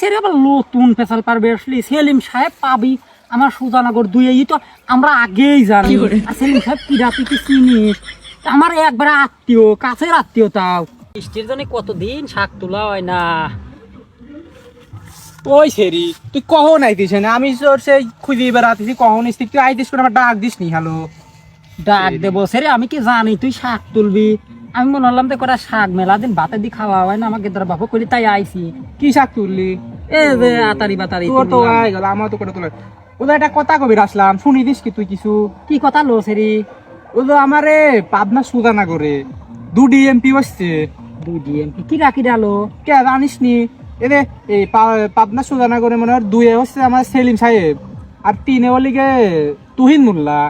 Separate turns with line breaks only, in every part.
সেরে আবার নতুন পেশাল পারবে আসলি। সেলিম সাহেব পাবি। আমার সুজানগর তো আমরা আগেই জানি। আর সেলিম সাহেব কি চিনিস আমার একবার আত্মীয় কাছের আত্মীয় তাও। বৃষ্টির জন্য কতদিন শাক তোলা হয় না।
ওই সেরি তুই কখন আইতিস না আমি তোর সেই খুঁজে বেড়াতেছি কখন ইস্তিক তুই আইতিস করে আমার ডাক দিস নি হ্যালো?
ডাক দেবো। সেরে আমি কি জানি তুই শাক তুলবি? আমি মনে হলাম তো কটা শাক মেলা দিন ভাতে দি খাওয়া হয় না আমাকে তোর বাপু করি তাই আইছি।
কি শাক তুললি?
এ যে আতারি বাতারি
তোর তো আই গেল আমার তো করে তোলে। ওদের একটা কথা কবির আসলাম শুনি দিস কি তুই কিছু?
কি কথা লো সেরি
ও তো আমারে পাবনা সুদানা করে দু ডিএমপি বসছে
দুই ডিএমপি কি রাখি ডালো
কে জানিস নি? এরে এই পা- পাবনা সুদানা করে মনে হয় দুয়ে হচ্ছে আমার সেলিম সাহেব আর তিনে ওলিগে তুহিন মোল্লা।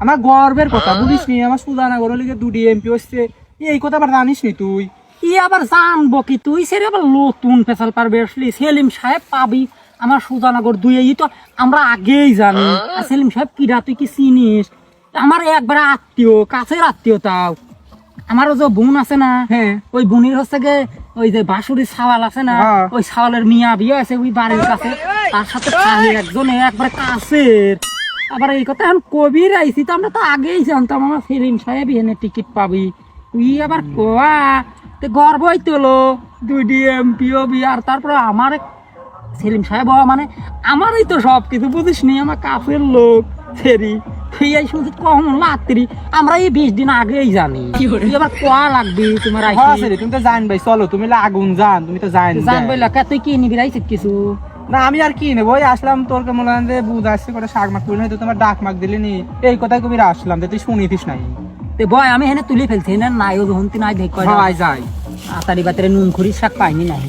আমার গর্বের কথা বুঝিস নি? আমার সুদানা করে ওলিগে দু ডিএমপি হচ্ছে। এই কথা আবার জানিস নি তুই?
ই আবার জানব কি তুই? সেরে আবার নতুন পেশাল পারবে আসলি। সেলিম সাহেব পাবি। আমার সুজানগর দুই এই তো আমরা আগেই জানি। আর সেলিম সাহেব কিরা তুই কি চিনিস? আমার একবার আত্মীয় কাছের আত্মীয় তাও। আমারও যে বোন আছে না
হ্যাঁ।
ওই বোনের হচ্ছে গে ওই যে বাঁশুরি সাওয়াল আছে না
হ্যাঁ।
ওই সাওয়ালের মিয়া বিয়ে আছে ওই বাড়ির কাছে। তার সাথে একজন একবার কাছের। আবার এই কথা এখন কবির আইসি তো আমরা তো আগেই জানতাম আমার সেলিম সাহেব এনে টিকিট পাবি। তুই আবার কোয়া? তে গর্বই তোলো দুই ডিএমপিও বিয়ার তারপরে আমার সেলিম সাহেব হওয়া মানে আমারই তো সব কিছু বুঝিস নি আমার কাছের লোক ফেরি। এই শুনছি কম লাত্রি আমরা এই বিশ দিন আগেই জানি। আবার কোয়া লাগবি তোমার
হ্যাঁ তুমি তো জান ভাই চলো তুমি আগুন জান তুমি তো জান
জানব লেখা তুই কি নিবি রাইছিস কিছু?
না আমি আর কি নেব? ওই আসলাম তোর কেমন যে বুধ আসছে করে শাক তুলে হয়তো তোমার ডাক মাক দিলি নি। এই কথাই কবির আসলাম যে তুই শুনিতিস নাই।
তে বয় আমি হেনে তুলি ফেলছি না নাই ও তুই নাই দেখ
যাই
আতারি বাতারে নুন খুরি শাক পাইনি নাই